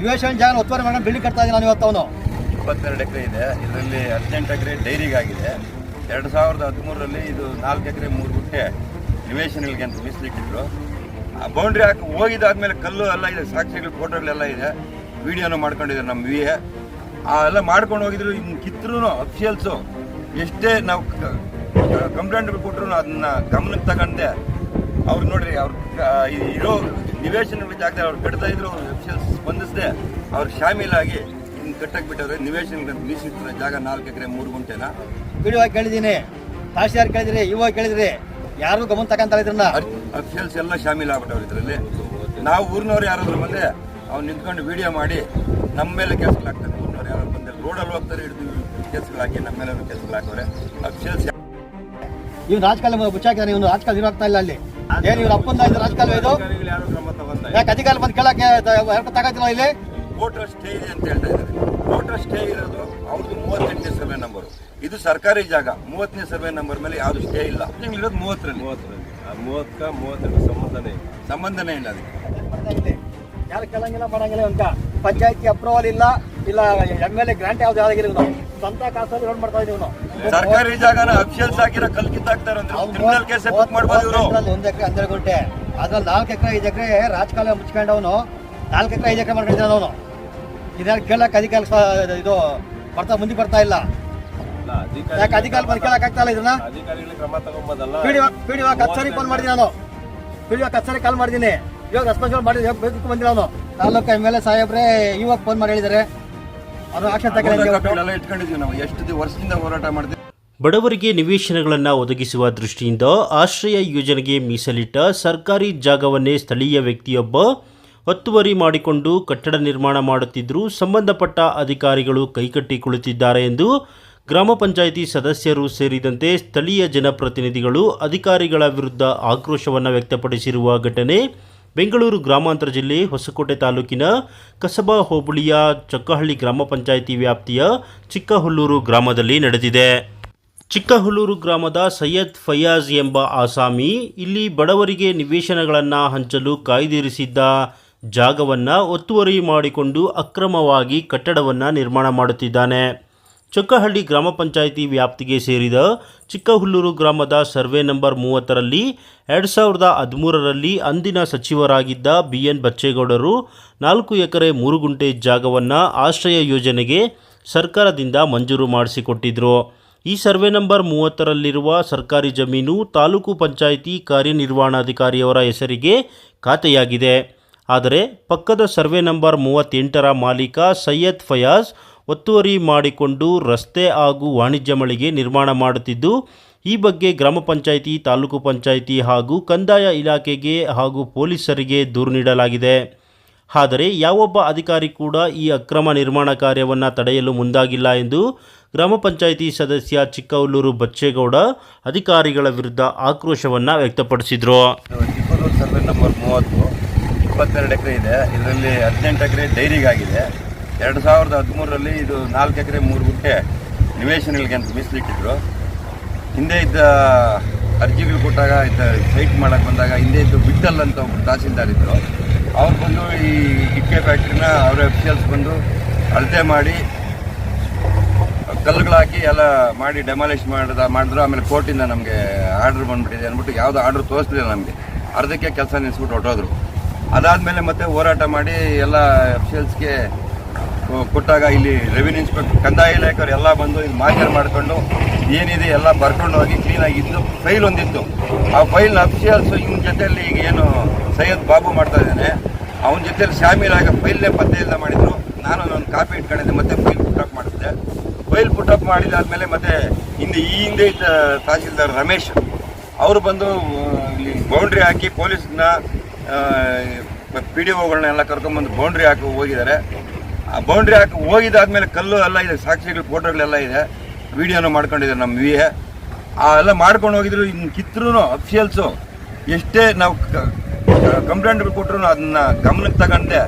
ನಿವೇಶನ ಜಾಗ ಒತ್ತುವರಿ ಮಾಡೋಣ ಬಿಲ್ಡಿಂಗ್ ಕಟ್ತಾ ಇದ್ದೀನಿ ನಾನು ಇವತ್ತು ಅವನು. ಇಪ್ಪತ್ತೆರಡು ಎಕರೆ ಇದೆ. ಇದರಲ್ಲಿ ಹದಿನೆಂಟು ಎಕರೆ ಡೈರಿಗಾಗಿದೆ ಎರಡು ಸಾವಿರದ ಹದಿಮೂರರಲ್ಲಿ ಇದು ನಾಲ್ಕು ಎಕರೆ ಮೂರು ಗುಂಟೆ ನಿವೇಶನಗಳಿಗೆ ಅಂತ ಮೀಸಲಿಟ್ಟಿದ್ರು. ಆ ಬೌಂಡ್ರಿ ಹಾಕಿ ಹೋಗಿದ್ದಾದ್ಮೇಲೆ ಕಲ್ಲು ಎಲ್ಲ ಇದೆ, ಸಾಕ್ಷಿಗಳು ಫೋಟೋಗಳೆಲ್ಲ ಇದೆ. ವಿಡಿಯೋನು ಮಾಡ್ಕೊಂಡಿದ್ದಾರೆ ನಮ್ಮ ವಿ ಆ ಎಲ್ಲ ಮಾಡ್ಕೊಂಡು ಹೋಗಿದ್ರು. ಇನ್ನು ಕಿತ್ತರೂ ಅಫಿಷಿಯಲ್ಸು ಎಷ್ಟೇ ನಾವು ಕಂಪ್ಲೇಂಟ್ ಕೊಟ್ಟರು ಅದನ್ನ ಗಮನಕ್ಕೆ ತಗೊಂಡೆ ಅವ್ರು ನೋಡ್ರಿ, ಅವ್ರು ಇರೋ ನಿವೇಶನಗಳ ಜಾಗದಲ್ಲಿ ಅವ್ರು ಕಟ್ತಾ ಇದ್ರು ಅವ್ರು ಸ್ಪಂದಿಸದೆ. ಅವ್ರು ಶಾಮೀಲಾಗಿ ಹಿಂಗೆ ಕಟ್ಟಕ್ಕೆ ಬಿಟ್ಟವ್ರೆ. ನಿವೇಶನಗಳಂತ ಮೀಸಲಿಟ್ಟಿರೋ ಜಾಗ ನಾಲ್ಕು ಎಕರೆ ಮೂರು ಗುಂಟೆನ. ವಿಡಿಯೋ ಕೇಳಿದ್ದೀನಿ. ತಹಶೀಲ್ದಾರ್ ಕೇಳಿದ್ರಿ ಇವಾಗ ಕೇಳಿದ್ರಿ. ಯಾರು ಗಮನ ತಗೊಂತಾರೆ ಇದ್ರನ್ನ. ಅಫಿಷಿಯಲ್ಸ್ ಎಲ್ಲ ಶಾಮೀಲ್ ಆಗ್ಬಿಟ್ಟವ್ರು ಇದರಲ್ಲಿ. ನಾವು ಊರಿನವ್ರು ಯಾರಾದ್ರೂ ಬಂದೆ ಅವ್ನು ನಿಂತ್ಕೊಂಡು ವಿಡಿಯೋ ಮಾಡಿ ನಮ್ಮ ಮೇಲೆ ಕೆಲಸಗಳಾಗ್ತಾರೆ ಊರಿನವ್ರು ಯಾರು ಬಂದೆ ರೋಡಲ್ಲಿ ಹೋಗ್ತಾರೆ ಹಿಡಿದು ಕೆಲಸಗಳಾಕಿ ನಮ್ಮ ಮೇಲೆ ಕೇಸ್ಗಳು ಹಾಕೋರೆ ಅಫಿಷಿಯಲ್ಸ್ ಇವ್ನು ರಾಜಕಾಲ ಮುಚ್ಚಾಕಿದಾನೆ. ಇವನು ರಾಜಕಾಲ ಇರೋಗ್ತಾ ಇಲ್ಲ ಅಲ್ಲಿ. ಏನು ಇವ್ರ ಅಪ್ಪಂದ ರಾಜಕಾಲ ಇದು? ತಗೊಂತ ಯಾಕೆ ಅಧಿಕಾರ ಬಂದು ಕೇಳಕ್ಕೆ ತಗೋತಿಲ್ಲ ಇಲ್ಲಿ? ವೋಟರ್ ಸ್ಟೇ ಇದೆ ಅಂತ ಹೇಳ್ತಾ ಇದ್ದಾರೆ. ವೋಟರ್ ಸ್ಟೇ ಇರೋದು ಅವ್ರದ್ದು ಮೂವತ್ತೆಂಟನೇ ಸರ್ವೆ ನಂಬರ್ ಇದು ಸರ್ಕಾರಿ ಜಾಗ ಮೂವತ್ತನೇ ಸರ್ವೆ ನಂಬರ್ ಮೇಲೆ ಯಾವ್ದು ಸ್ಟೇ ಇಲ್ಲ. ಇರೋದು ಮೂವತ್ತರಲ್ಲಿ. ಮೂವತ್ತರಲ್ಲಿ. ಆ ಮೂವತ್ತ ಮೂವತ್ತೆರಡು ಸಂಬಂಧನೇ ಇಲ್ಲ. ಸಂಬಂಧನೇ ಇಲ್ಲ ಅದಕ್ಕೆ. ಯಾರು ಕೇಳಂಗಿಲ್ಲ ಮಾಡಂಗಿಲ್ಲ ಅಂತ ಪಂಚಾಯತಿ ಅಪ್ರೂವಲ್ ಇಲ್ಲ ಇಲ್ಲ ಎಂ ಎಲ್ ಎ ಗ್ರಾಂಟ್ ಯಾವ್ದು ಯಾವ್ದಾಗಿಲ್ಲ ಸ್ವಂತ ಕಾಸಲ್ಲಿ ರೋಡ್ ಮಾಡ್ತಾ ಇದೀವಿ ಸರ್ಕಾರಿ ಜಾಗನ ಅಕ್ಷಲ್ಸ್ ಹಾಕಿರೋ ಕಲ್ಕಿತ್ತಾಗ್ತಾರೆ ಅಂದ್ರೆ ಕ್ರಿಮಿನಲ್ ಕೇಸ್ ಬುಕ್ ಮಾಡ್ಬೋದು ಇವರು. ಒಂದು ಎಕರೆ ಹನ್ನೆರಡು ಗುಂಟೆ. ಅದ್ರಲ್ಲಿ ನಾಲ್ಕು ಎಕರೆ ಐದು ಎಕರೆ ರಾಜಕಾಲ ಮುಚ್ಕೊಂಡವನು ನಾಲ್ಕು ಎಕರೆ ಐದು ಎಕರೆ ಮಾಡ್ಕೊಂಡಿದ್ದಾನೆ ಅವನು. ಇದ್ರಲ್ಲಿ ಕೇಳಕ್ಕೆ ಅಧಿಕಾರ ಇದು ಬರ್ತಾ ಮುಂದೆ ಬರ್ತಾ ಇಲ್ಲ. ಯಾಕೆ ಅಧಿಕಾರ ಬಂದು ಕೇಳಕ್ ಆಗ್ತಾ ಇಲ್ಲ ಇದನ್ನ? ಪಿಡಿಒ ಕಚೇರಿ ಫೋನ್ ಮಾಡಿದ್ದೀನಿ ನಾನು. ಪಿಡಿಒ ಕಚೇರಿ ಕಾಲ್ ಮಾಡಿದ್ದೀನಿ ಇವಾಗ ರೆಸ್ಪಾನ್ಸಿಬಲ್ ಮಾಡಿ ಬೇಕು ಬಂದಿಲ್ಲ ಅವನು. ತಾಲೂಕು ಎಂ ಎಲ್ ಎ ಸಾಹೇಬ್ರೆ ಇವಾಗ ಫೋನ್ ಮಾಡಿ ಹೇಳಿದ್ದಾರೆ. ಅದು ಆಕ್ಷನ್ ತಗೊಂಡು ಎಲ್ಲ ಇಟ್ಕೊಂಡಿದ್ವಿ ನಾವು. ಎಷ್ಟು ವರ್ಷದಿಂದ ಹೋರಾಟ ಮಾಡಿದ್ವಿ ಬಡವರಿಗೆ ನಿವೇಶನಗಳನ್ನು ಒದಗಿಸುವ ದೃಷ್ಟಿಯಿಂದ ಆಶ್ರಯ ಯೋಜನೆಗೆ ಮೀಸಲಿಟ್ಟ ಸರ್ಕಾರಿ ಜಾಗವನ್ನೇ ಸ್ಥಳೀಯ ವ್ಯಕ್ತಿಯೊಬ್ಬ ಒತ್ತುವರಿ ಮಾಡಿಕೊಂಡು ಕಟ್ಟಡ ನಿರ್ಮಾಣ ಮಾಡುತ್ತಿದ್ದರೂ ಸಂಬಂಧಪಟ್ಟ ಅಧಿಕಾರಿಗಳು ಕೈಕಟ್ಟಿ ಕುಳಿತಿದ್ದಾರೆ ಎಂದು ಗ್ರಾಮ ಪಂಚಾಯಿತಿ ಸದಸ್ಯರು ಸೇರಿದಂತೆ ಸ್ಥಳೀಯ ಜನಪ್ರತಿನಿಧಿಗಳು ಅಧಿಕಾರಿಗಳ ವಿರುದ್ಧ ಆಕ್ರೋಶವನ್ನು ವ್ಯಕ್ತಪಡಿಸಿರುವ ಘಟನೆ ಬೆಂಗಳೂರು ಗ್ರಾಮಾಂತರ ಜಿಲ್ಲೆ ಹೊಸಕೋಟೆ ತಾಲೂಕಿನ ಕಸಬಾ ಹೋಬಳಿಯ ಚೊಕ್ಕಹಳ್ಳಿ ಗ್ರಾಮ ಪಂಚಾಯಿತಿ ವ್ಯಾಪ್ತಿಯ ಚಿಕ್ಕಹುಲ್ಲೂರು ಗ್ರಾಮದಲ್ಲಿ ನಡೆದಿದೆ. ಚಿಕ್ಕಹುಲ್ಲೂರು ಗ್ರಾಮದ ಸೈಯದ್ ಫಯಾಜ್ ಎಂಬ ಆಸಾಮಿ ಇಲ್ಲಿ ಬಡವರಿಗೆ ನಿವೇಶನಗಳನ್ನು ಹಂಚಲು ಕಾಯ್ದಿರಿಸಿದ್ದ ಜಾಗವನ್ನು ಒತ್ತುವರಿ ಮಾಡಿಕೊಂಡು ಅಕ್ರಮವಾಗಿ ಕಟ್ಟಡವನ್ನು ನಿರ್ಮಾಣ ಮಾಡುತ್ತಿದ್ದಾನೆ. ಚೊಕ್ಕಹಳ್ಳಿ ಗ್ರಾಮ ಪಂಚಾಯಿತಿ ವ್ಯಾಪ್ತಿಗೆ ಸೇರಿದ ಚಿಕ್ಕಹುಲ್ಲೂರು ಗ್ರಾಮದ ಸರ್ವೆ ನಂಬರ್ ಮೂವತ್ತರಲ್ಲಿ ಎರಡು ಸಾವಿರದ ಹದಿಮೂರರಲ್ಲಿ ಅಂದಿನ ಸಚಿವರಾಗಿದ್ದ ಬಿ ಎನ್ ಬಚ್ಚೇಗೌಡರು ನಾಲ್ಕು ಎಕರೆ ಮೂರು ಗುಂಟೆ ಜಾಗವನ್ನು ಆಶ್ರಯ ಯೋಜನೆಗೆ ಸರ್ಕಾರದಿಂದ ಮಂಜೂರು ಮಾಡಿಸಿಕೊಟ್ಟಿದ್ದರು ಈ ಸರ್ವೆ ನಂಬರ್ ಮೂವತ್ತರಲ್ಲಿರುವ ಸರ್ಕಾರಿ ಜಮೀನು ತಾಲೂಕು ಪಂಚಾಯಿತಿ ಕಾರ್ಯನಿರ್ವಹಣಾಧಿಕಾರಿಯವರ ಹೆಸರಿಗೆ ಖಾತೆಯಾಗಿದೆ. ಆದರೆ ಪಕ್ಕದ ಸರ್ವೆ ನಂಬರ್ ಮೂವತ್ತೆಂಟರ ಮಾಲೀಕ ಸೈಯದ್ ಫಯಾಜ್ ಒತ್ತುವರಿ ಮಾಡಿಕೊಂಡು ರಸ್ತೆ ಹಾಗೂ ವಾಣಿಜ್ಯ ಮಳಿಗೆ ನಿರ್ಮಾಣ ಮಾಡುತ್ತಿದ್ದು, ಈ ಬಗ್ಗೆ ಗ್ರಾಮ ಪಂಚಾಯಿತಿ, ತಾಲೂಕು ಪಂಚಾಯಿತಿ ಹಾಗೂ ಕಂದಾಯ ಇಲಾಖೆಗೆ ಹಾಗೂ ಪೊಲೀಸರಿಗೆ ದೂರು ನೀಡಲಾಗಿದೆ. ಆದರೆ ಯಾವೊಬ್ಬ ಅಧಿಕಾರಿ ಕೂಡ ಈ ಅಕ್ರಮ ನಿರ್ಮಾಣ ಕಾರ್ಯವನ್ನು ತಡೆಯಲು ಮುಂದಾಗಿಲ್ಲ ಎಂದು ಗ್ರಾಮ ಪಂಚಾಯಿತಿ ಸದಸ್ಯ ಚಿಕ್ಕವಲ್ಲೂರು ಬಚ್ಚೇಗೌಡ ಅಧಿಕಾರಿಗಳ ವಿರುದ್ಧ ಆಕ್ರೋಶವನ್ನು ವ್ಯಕ್ತಪಡಿಸಿದರು. ಸರ್ವೆ ನಂಬರ್ ಮೂವತ್ತು, ಇಪ್ಪತ್ತೆರಡು ಎಕರೆ ಇದೆ. ಇದರಲ್ಲಿ ಹದಿನೆಂಟು ಎಕರೆ ಡೈರಿಗಾಗಿದೆ. ಎರಡು ಸಾವಿರದ ಹದಿಮೂರರಲ್ಲಿ ಇದು ನಾಲ್ಕು ಎಕರೆ ಮೂರು ಗುಂಟೆ ನಿವೇಶನಗಳಿಗೆ ಅಂತ ಮೀಸಲಿಟ್ಟಿದ್ರು. ಹಿಂದೆ ಇದ್ದ ಅರ್ಜಿಗಳು ಕೊಟ್ಟಾಗ, ಇದ್ದ ಸೈಟ್ ಮಾಡೋಕ್ಕೆ ಬಂದಾಗ, ಹಿಂದೆ ಇದ್ದು ಬಿಟ್ಟಲ್ ಅಂತ ಒಬ್ಬರು ತಹಸೀಲ್ದಾರ್ ಇದ್ದರು ಅವ್ರು ಬಂದು ಈ ಇಕ್ಕೆ ಫ್ಯಾಕ್ಟ್ರಿನ ಅವರ ಅಫಿಷಿಯಲ್ಸ್ ಬಂದು ಅಳತೆ ಮಾಡಿ ಕಲ್ಲುಗಳು ಹಾಕಿ ಎಲ್ಲ ಮಾಡಿ ಡೆಮಾಲಿಷ್ ಮಾಡಿದ ಮಾಡಿದ್ರು. ಆಮೇಲೆ ಕೋರ್ಟಿಂದ ನಮಗೆ ಆರ್ಡರ್ ಬಂದ್ಬಿಟ್ಟಿದೆ ಅಂದ್ಬಿಟ್ಟು ಯಾವುದು ಆರ್ಡರ್ ತೋರಿಸ್ಲಿಲ್ಲ ನಮಗೆ. ಅರ್ಧಕ್ಕೆ ಕೆಲಸ ನಿಲ್ಲಿಸ್ಬಿಟ್ಟು ಹೊಟ್ಟೋದ್ರು ಅದಾದಮೇಲೆ ಮತ್ತೆ ಹೋರಾಟ ಮಾಡಿ ಎಲ್ಲ ಅಫಿಷಿಯಲ್ಸ್ಗೆ ಕೊಟ್ಟಾಗ ಇಲ್ಲಿ ರೆವಿನ್ಯೂ ಇನ್ಸ್ಪೆಕ್ಟರ್ ಕಂದಾಯ ಇಲಾಖೆಯವರು ಎಲ್ಲ ಬಂದು ಇಲ್ಲಿ ಮಾಜರ್ ಮಾಡಿಕೊಂಡು ಏನಿದೆ ಎಲ್ಲ ಬರ್ಕೊಂಡು ಹೋಗಿ ಕ್ಲೀನಾಗಿದ್ದು ಫೈಲ್ ಒಂದಿತ್ತು. ಆ ಫೈಲ್ ಅಫಿಷಿಯಲ್ಸ್ ಇವನ ಜೊತೆಯಲ್ಲಿ ಈಗ ಏನು ಸೈಯದ್ ಬಾಬು ಮಾಡ್ತಾ ಇದ್ದಾನೆ. ಅವನ ಜೊತೆಲಿ ಶಾಮೀಲಾಗ ಫೈಲ್ನೇ ಪತ್ತೆ ಇಲ್ಲ ಮಾಡಿದ್ರು. ನಾನು ನನ್ನ ಕಾಪಿ ಇಟ್ಕೊಂಡಿದ್ದೆ. ಮತ್ತೆ ಫೈಲ್ ಪುಟಪ್ ಮಾಡಿಸಿದೆ ಫೈಲ್ ಪುಟಪ್ ಮಾಡಿದಾದ್ಮೇಲೆ ಮತ್ತೆ ಹಿಂದೆ ಈ ಹಿಂದೆ ತಹಸೀಲ್ದಾರ್ ರಮೇಶ್ ಅವರು ಬಂದು ಇಲ್ಲಿ ಬೌಂಡ್ರಿ ಹಾಕಿ ಪೊಲೀಸ್ನ ಪಿ ಡಿ ಒಗಳನ್ನೆಲ್ಲ ಕರ್ಕೊಂಡ್ಬಂದು ಬೌಂಡ್ರಿ ಹಾಕಿ ಹೋಗಿದ್ದಾರೆ. ಆ ಬೌಂಡ್ರಿ ಹಾಕಿ ಹೋಗಿದಾದ್ಮೇಲೆ ಕಲ್ಲು ಎಲ್ಲ ಇದೆ, ಸಾಕ್ಷಿಗಳು ಫೋಟೋಗಳೆಲ್ಲ ಇದೆ. ವಿಡಿಯೋನು ಮಾಡ್ಕೊಂಡಿದ್ದಾರೆ ನಮ್ಮ ವಿಎ ಆ ಎಲ್ಲ ಮಾಡ್ಕೊಂಡು ಹೋಗಿದ್ರು, ಇನ್ನು ಕಿತ್ತರೂ ಅಫಿಷಿಯಲ್ಸು. ಎಷ್ಟೇ ನಾವು ಕಂಪ್ಲೇಂಟ್ಗಳು ಕೊಟ್ಟರು ಅದನ್ನ ಗಮನಕ್ಕೆ ತಗೊಂಡೆ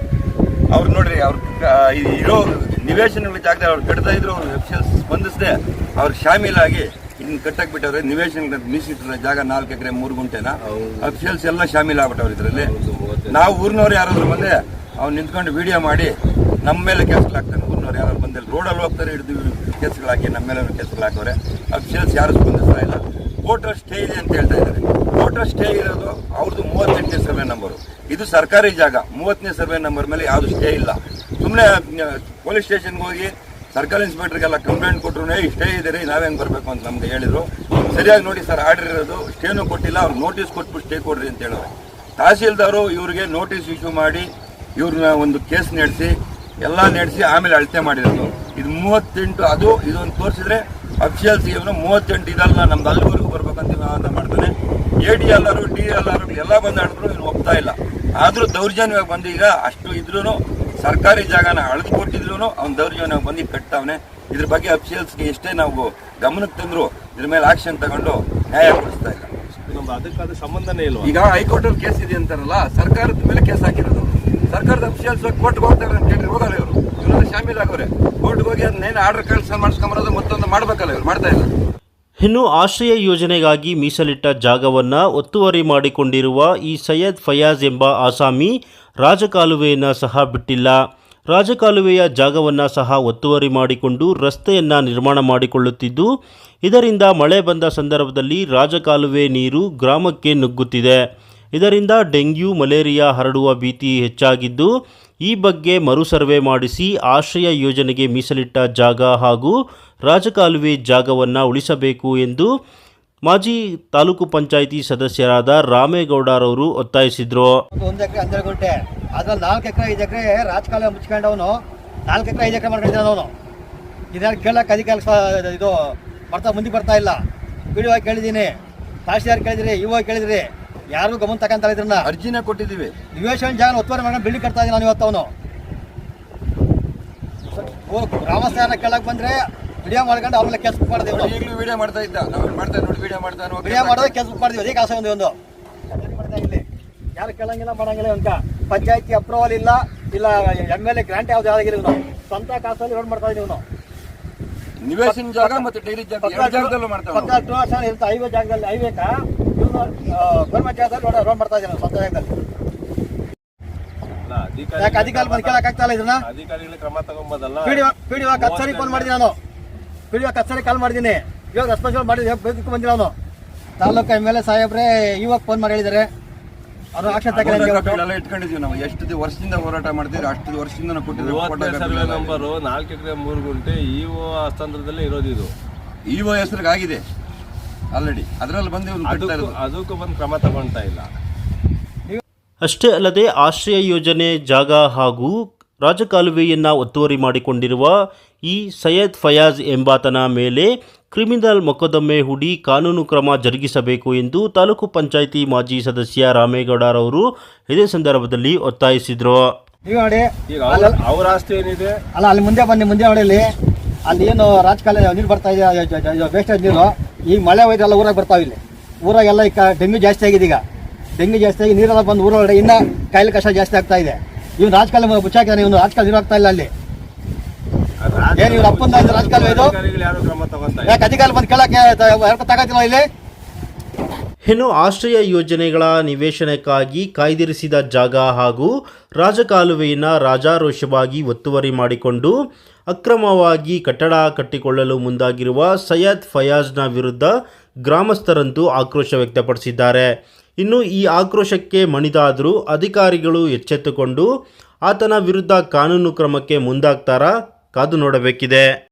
ಅವ್ರು ನೋಡ್ರಿ, ಅವ್ರ ಇರೋ ನಿವೇಶನಗಳ ಜಾಗದಲ್ಲಿ ಅವ್ರು ಕಟ್ತಾ ಇದ್ರು, ಅವ್ರು ಅಫಿಷಿಯಲ್ಸ್. ಸ್ಪಂದಿಸದೆ ಅವ್ರು ಶಾಮೀಲಾಗಿ ಇನ್ನು ಕಟ್ಟಕ್ಕೆ ಬಿಟ್ಟವ್ರೆ ನಿವೇಶನ ಮೀಸಿಟ್ರೆ ಜಾಗ ನಾಲ್ಕು ಎಕರೆ ಮೂರು ಗುಂಟೆನ? ಅಫಿಷಿಯಲ್ಸ್ ಎಲ್ಲ ಶಾಮೀಲ್ ಆಗ್ಬಿಟ್ಟವ್ರು ಇದರಲ್ಲಿ ನಾವು ಊರಿನವ್ರು ಯಾರಾದ್ರೂ ಬಂದೆ ಅವ್ನು ನಿಂತ್ಕೊಂಡು ವಿಡಿಯೋ ಮಾಡಿ ನಮ್ಮ ಮೇಲೆ ಕೇಸ್ಗಳಾಗ್ತಾನೆ ಊರಿನವ್ರು ಯಾರು ಬಂದಿಲ್ಲ ರೋಡಲ್ಲಿ ಹೋಗ್ತಾರೆ ಹಿಡಿದು ಕೆಸ್ಗಳಾಕಿ ನಮ್ಮ ಮೇಲೆ ಕೇಸ್ಗಳು ಹಾಕೋರೆ ಅಫಿಷಿಯಲ್ಸ್ ಯಾರು ಸ್ಪಂದಿಸ್ತಾ ಇಲ್ಲ. ವೋಟರ್ ಸ್ಟೇ ಇದೆ ಅಂತ ಹೇಳ್ತಾ ಇದ್ದಾರೆ. ವೋಟರ್ ಸ್ಟೇ ಇರೋದು ಅವ್ರದ್ದು ಮೂವತ್ತೆಂಟನೇ ಸರ್ವೆ ನಂಬರು. ಇದು ಸರ್ಕಾರಿ ಜಾಗ. ಮೂವತ್ತನೇ ಸರ್ವೆ ನಂಬರ್ ಮೇಲೆ ಯಾವುದು ಸ್ಟೇ ಇಲ್ಲ. ಸುಮ್ಮನೆ ಪೊಲೀಸ್ ಸ್ಟೇಷನ್ಗೆ ಹೋಗಿ ಸರ್ಕಲ್ ಇನ್ಸ್ಪೆಕ್ಟರ್ಗೆಲ್ಲ ಕಂಪ್ಲೇಂಟ್ ಕೊಟ್ಟರು ಇಷ್ಟೇ ಇದ್ದೀರಿ ನಾವೇನು ಬರಬೇಕು? ಅಂತ ನಮ್ಗೆ ಹೇಳಿದರು. ಸರಿಯಾಗಿ ನೋಡಿ ಸರ್, ಆರ್ಡರ್ ಇರೋದು ಸ್ಟೇನು ಕೊಟ್ಟಿಲ್ಲ, ಅವ್ರು ನೋಟಿಸ್ ಕೊಟ್ಬಿಟ್ಟು ಸ್ಟೇ ಕೊಡ್ರಿ ಅಂತ ಹೇಳಿದ್ರು ತಹಸೀಲ್ದಾರು ಇವರಿಗೆ ನೋಟಿಸ್ ಇಶ್ಯೂ ಮಾಡಿ, ಇವ್ರನ್ನ ಒಂದು ಕೇಸ್ ನಡೆಸಿ, ಎಲ್ಲ ನಡೆಸಿ ಆಮೇಲೆ ಅಳತೆ ಮಾಡಿರೋದು. ಇದು ಮೂವತ್ತೆಂಟು, ಅದು ಇದೊಂದು ತೋರಿಸಿದ್ರೆ ಅಫಿಷಿಯಲ್ಸ್ ಇವನು ಮೂವತ್ತೆಂಟು ಇದಲ್ಲ, ನಮ್ದು ಅಲ್ಲಿವರೆಗೂ ಬರ್ಬೇಕಂತ ಅಂತ ಮಾಡ್ತಾನೆ. A D L R D L R ಎಲ್ಲ ಬಂದಾಡಿದ್ರು ಇವನು ಒಪ್ತಾ ಇಲ್ಲ. ಆದರೂ ದೌರ್ಜನ್ಯವಾಗಿ ಬಂದು ಈಗ ಅಷ್ಟು ಇದ್ರೂ ಸರ್ಕಾರಿ ಜಾಗನ ಅಳಿಸ್ಕೊಟ್ಟಿದ್ರು ಅವ್ನ ದೌರ್ಜನ್ಯ ಬಂದು ಕಟ್ತಾವನೆ. ಇದ್ರ ಬಗ್ಗೆ ಅಫಿಷಿಯಲ್ಸ್ಗೆ ಎಷ್ಟೇ ನಾವು ಗಮನಕ್ಕೆ ತಂದ್ರು ಇದ್ರ ಮೇಲೆ ಆಕ್ಷನ್ ತಗೊಂಡು ನ್ಯಾಯ ಕೊಡಿಸ್ತಾ ಇಲ್ಲ. ಅದಕ್ಕಾದ ಸಂಬಂಧನೇ ಇಲ್ಲ ಈಗ ಹೈಕೋರ್ಟಲ್ಲಿ ಕೇಸ್ ಇದೆ ಅಂತಾರಲ್ಲ ಸರ್ಕಾರದ ಮೇಲೆ ಕೇಸ್ ಹಾಕಿರೋದು. ಸರ್ಕಾರದ ಅಫಿಷಿಯಲ್ಸ್ ಕೋರ್ಟ್ಗೆ ಹೋಗ್ತಾರೆ ಅಂತ ಹೇಳಿ ಹೋಗಲ್ಲ ಇವರು. ಇವರು ಶಾಮೀಲ್ ಆಗೋರೆ. ಕೋರ್ಟ್ಗೆ ಹೋಗಿ ಅದನ್ನೇನು ಆರ್ಡರ್ ಕಳ್ಸ ಮಾಡಿಸ್ಕೊಂಬರೋದು ಮತ್ತೊಂದು ಮಾಡ್ಬೇಕಲ್ಲ ಇವ್ರು ಮಾಡ್ತಾ ಇಲ್ಲ. ಇನ್ನು ಆಶ್ರಯ ಯೋಜನೆಗಾಗಿ ಮೀಸಲಿಟ್ಟ ಜಾಗವನ್ನು ಒತ್ತುವರಿ ಮಾಡಿಕೊಂಡಿರುವ ಈ ಸೈಯದ್ ಫಯಾಜ್ ಎಂಬ ಆಸಾಮಿ ರಾಜಕಾಲುವೆಯನ್ನು ಸಹ ಬಿಟ್ಟಿಲ್ಲ. ರಾಜಕಾಲುವೆಯ ಜಾಗವನ್ನು ಸಹ ಒತ್ತುವರಿ ಮಾಡಿಕೊಂಡು ರಸ್ತೆಯನ್ನು ನಿರ್ಮಾಣ ಮಾಡಿಕೊಳ್ಳುತ್ತಿದ್ದು, ಇದರಿಂದ ಮಳೆ ಬಂದ ಸಂದರ್ಭದಲ್ಲಿ ರಾಜಕಾಲುವೆ ನೀರು ಗ್ರಾಮಕ್ಕೆ ನುಗ್ಗುತ್ತಿದೆ. ಇದರಿಂದ ಡೆಂಗ್ಯೂ, ಮಲೇರಿಯಾ ಹರಡುವ ಭೀತಿ ಹೆಚ್ಚಾಗಿದ್ದು, ಈ ಬಗ್ಗೆ ಮರು ಸರ್ವೆ ಮಾಡಿಸಿ ಆಶ್ರಯ ಯೋಜನೆಗೆ ಮೀಸಲಿಟ್ಟ ಜಾಗ ಹಾಗೂ ರಾಜಕಾಲುವೆ ಜಾಗವನ್ನು ಉಳಿಸಬೇಕು ಎಂದು ಮಾಜಿ ತಾಲೂಕು ಪಂಚಾಯಿತಿ ಸದಸ್ಯರಾದ ರಾಮೇಗೌಡರವರು ಒತ್ತಾಯಿಸಿದ್ರು. ಒಂದು ಎಕರೆ ಹನ್ನೆರಡು ಗುಂಟೆ ಅದ್ರಲ್ಲಿ ನಾಲ್ಕು ಎಕರೆ ಐದು ಎಕರೆ ರಾಜಕಾಲ ಮುಚ್ಕೊಂಡವನು ನಾಲ್ಕು ಎಕರೆ ಐದು ಎಕರೆ ಮಾಡ್ಕೊಂಡಿದ್ದಾನೆ ಅವನು. ಇದ್ಯಾರು ಕೇಳಕ್ಕೆ ಅಧಿಕಾರಿ ಇದು ಬರ್ತಾ ಮುಂದೆ ಬರ್ತಾ ಇಲ್ಲ. ವಿಡಿಯೋ ಕೇಳಿದ್ದೀನಿ. ತಹಶೀಲ್ದಾರ್ ಕೇಳಿದ್ರಿ ಇವಾಗ ಕೇಳಿದ್ರಿ. ಯಾರು ಗಮನ ತಗೊಂತ ಇದ್ರನ್ನ. ಅರ್ಜಿನ ಕೊಟ್ಟಿದ್ದೀವಿ. ನಿವೇಶನ ಜಾಗ ಒತ್ತುವರಿ ಮಾಡ್ಕೊಂಡು ಬಿಲ್ಡಿಂಗ್ ಕಟ್ತಾ ಇದ್ದೀನಿ ನಾನು ಇವತ್ತು ಅವನು. ಗ್ರಾಮಸ್ಥರ ಕೇಳಕ್ ಬಂದ್ರೆ ವಿಡಿಯೋ ಮಾಡ್ಕೊಂಡು ಆಮೇಲೆ ಕೆಸ್ ಮಾಡಿದೆ ಈಗಲೂ ವಿಡಿಯೋ ಮಾಡ್ತಾ ಇದ್ದ. ನಾವು ಮಾಡ್ತಾ ನೋಡಿ ವಿಡಿಯೋ ಮಾಡ್ತಾ ಇರೋ ವಿಡಿಯೋ ಮಾಡೋದು ಕೆಲಸ ಮಾಡ್ತೀವಿ ಮಾಡಿದ್ವಿ ಅದೇ ಕಾಸ ಒಂದು ಒಂದು. ಇಲ್ಲಿ ಯಾರು ಕೇಳಂಗಿಲ್ಲ ಮಾಡಂಗಿಲ್ಲ ಅಂತ ಪಂಚಾಯತಿ ಅಪ್ರೂವಲ್ ಇಲ್ಲ ಇಲ್ಲ ಎಂ ಎಲ್ ಎ ಗ್ರಾಂಟ್ ಯಾವ್ದು ಯಾವ್ದಾಗಿಲ್ಲ ಇವನು. ಸ್ವಂತ ಕಾಸಲ್ಲಿ ರೋಡ್ ಮಾಡ್ತಾ ಇದ್ದೀವಿ ಇವನು. ನಿವೇಶನ ಜಾಗ ಮತ್ತೆ ಡೈರಿ ಜಾಗ ಜಾಗದಲ್ಲೂ ಮಾಡ್ತಾ ಪಕ್ಕ ಟೂ ವರ್ಷ ಇರುತ್ತೆ ಹೈವೇ ಜಾಗದಲ್ಲಿ ಹೈವೇಕ ಇವನು ಗೌರ್ಮೆಂಟ್ ಜಾಗದಲ್ಲಿ ರೋಡ್ ರೋಡ್ ಮಾಡ್ತಾ ಇದ್ದೀನಿ ಸ್ವಂತ ಜಾಗದಲ್ಲಿ. ಯಾಕೆ ಅಧಿಕಾರಿ ಬಂದು ಕೇಳಕ್ ಆಗ್ತಾ ಇಲ್ಲ ಇದನ್ನ? ಅಧಿಕಾರಿಗಳ ಕ್ರಮ ತಗೊಂಬೋದಲ್ಲ. ಪಿಡಿ ಪಿಡಿ ಕಚೇರಿ ಫೋನ್ ಮಾಡಿದ್ದೀನಿ ನಾನು. ಪಿಡಿಒ ಕಚೇರಿ ಕಾಲ್ ಮಾಡಿದ್ದೀನಿ. ಇವಾಗ ರೆಸ್ಪಾನ್ಸಿಬಲ್ ಮಾಡಿ ಬೇಕು ಬಂದಿಲ್ಲ ಅವನು. ತಾಲೂಕು ಎಂ ಎಲ್ ಎ ಸಾಹೇಬ್ರೆ ಇವಾಗ ಫೋನ್ ಮಾಡಿ ಹೇಳಿದ್ದಾರೆ ಅವರು ಆಕ್ಷನ್ ತಗೊಂಡು ಎಲ್ಲ ಇಟ್ಕೊಂಡಿದೀವಿ ನಾವು. ಎಷ್ಟು ವರ್ಷದಿಂದ ಹೋರಾಟ ಮಾಡ್ತೀವಿ ಅಷ್ಟು ವರ್ಷದಿಂದ ನಾವು ಕೊಟ್ಟಿದ್ದೀವಿ ನಂಬರು ನಾಲ್ಕು ಎಕರೆ ಮೂರು ಗುಂಟೆ ಇಒ ಹಸ್ತಾಂತರದಲ್ಲೇ ಇರೋದು ಇದು. ಇವ ಹೆಸರಿಗೆ ಆಗಿದೆ. ಆಲ್ರೆಡಿ ಅದರಲ್ಲಿ ಬಂದು ಅದಕ್ಕೂ ಬಂದು ಕ್ರಮ ತಗೊಳ್ತಾ ಇಲ್ಲ. ಅಷ್ಟೇ ಅಲ್ಲದೆ ಆಶ್ರಯ ಯೋಜನೆ ಜಾಗ ಹಾಗೂ ರಾಜಕಾಲುವೆಯನ್ನು ಒತ್ತುವರಿ ಮಾಡಿಕೊಂಡಿರುವ ಈ ಸೈಯದ್ ಫಯಾಜ್ ಎಂಬಾತನ ಮೇಲೆ ಕ್ರಿಮಿನಲ್ ಮೊಕದ್ದಮೆ ಹೂಡಿ ಕಾನೂನು ಕ್ರಮ ಜರುಗಿಸಬೇಕು ಎಂದು ತಾಲೂಕು ಪಂಚಾಯಿತಿ ಮಾಜಿ ಸದಸ್ಯ ರಾಮೇಗೌಡರವರು ಇದೇ ಸಂದರ್ಭದಲ್ಲಿ ಒತ್ತಾಯಿಸಿದರು. ನೀವು ನೋಡಿ ಈಗ ಅವ್ರ ಅವ್ರ ಆಸ್ತಿ ಏನಿದೆ? ಅಲ್ಲ ಅಲ್ಲಿ ಮುಂದೆ ಬನ್ನಿ ಮುಂದೆ ನೋಡಿ ಇಲ್ಲಿ ಅಲ್ಲಿ ಏನು ರಾಜಕಾಲ ನೀರು ಬರ್ತಾ ಇದೆ ವೇಸ್ಟೇಜ್ ನೀರು. ಈಗ ಮಳೆ ಹೋಯ್ತಲ್ಲ ಊರಾಗ ಬರ್ತಾವೆ ಇಲ್ಲಿ. ಊರಾಗೆಲ್ಲ ಈಗ ಡೆಂಗ್ಯೂ ಜಾಸ್ತಿ ಆಗಿದೆ ಈಗ. ಡೆಂಗ್ಯೂ ಜಾಸ್ತಿ ಆಗಿ ನೀರೆಲ್ಲ ಬಂದು ಊರೊಳಗಡೆ ಇನ್ನ ಕಾಯಿಲೆ ಕಷ್ಟ ಜಾಸ್ತಿ ಆಗ್ತಾ ಇದೆ. ಇವ್ನು ರಾಜಕಾಲ ಮುಚ್ಚಾಕಿದಾನೆ ಇವನು ರಾಜಕಾಲ ಇರೋ ಆಗ್ತಾ ಇಲ್ಲ ಅಲ್ಲಿ. ಏನು ಇವ್ರ ಅಪ್ಪಂದ ರಾಜಕಾಲ ಇದು? ಯಾರು ಕ್ರಮ ತಗೊಂತ ಇಲ್ಲ. ಯಾಕೆ ಅಧಿಕಾರ ಬಂದು ಕೇಳಕ್ಕೆ ತಗೋತಿಲ್ಲ ಇಲ್ಲಿ? ಇನ್ನು ಆಶ್ರಯ ಯೋಜನೆಗಳ ನಿವೇಶನಕ್ಕಾಗಿ ಕಾಯ್ದಿರಿಸಿದ ಜಾಗ ಹಾಗೂ ರಾಜಕಾಲುವೆಯನ್ನು ರಾಜಾರೋಷವಾಗಿ ಒತ್ತುವರಿ ಮಾಡಿಕೊಂಡು ಅಕ್ರಮವಾಗಿ ಕಟ್ಟಡ ಕಟ್ಟಿಕೊಳ್ಳಲು ಮುಂದಾಗಿರುವ ಸಯ್ಯದ್ ಫಯಾಜ್ನ ವಿರುದ್ಧ ಗ್ರಾಮಸ್ಥರಂತೂ ಆಕ್ರೋಶ ವ್ಯಕ್ತಪಡಿಸಿದ್ದಾರೆ. ಇನ್ನು ಈ ಆಕ್ರೋಶಕ್ಕೆ ಮಣಿದಾದರೂ ಅಧಿಕಾರಿಗಳು ಎಚ್ಚೆತ್ತುಕೊಂಡು ಆತನ ವಿರುದ್ಧ ಕಾನೂನು ಕ್ರಮಕ್ಕೆ ಮುಂದಾಗ್ತಾರಾ ಕಾದು ನೋಡಬೇಕಿದೆ.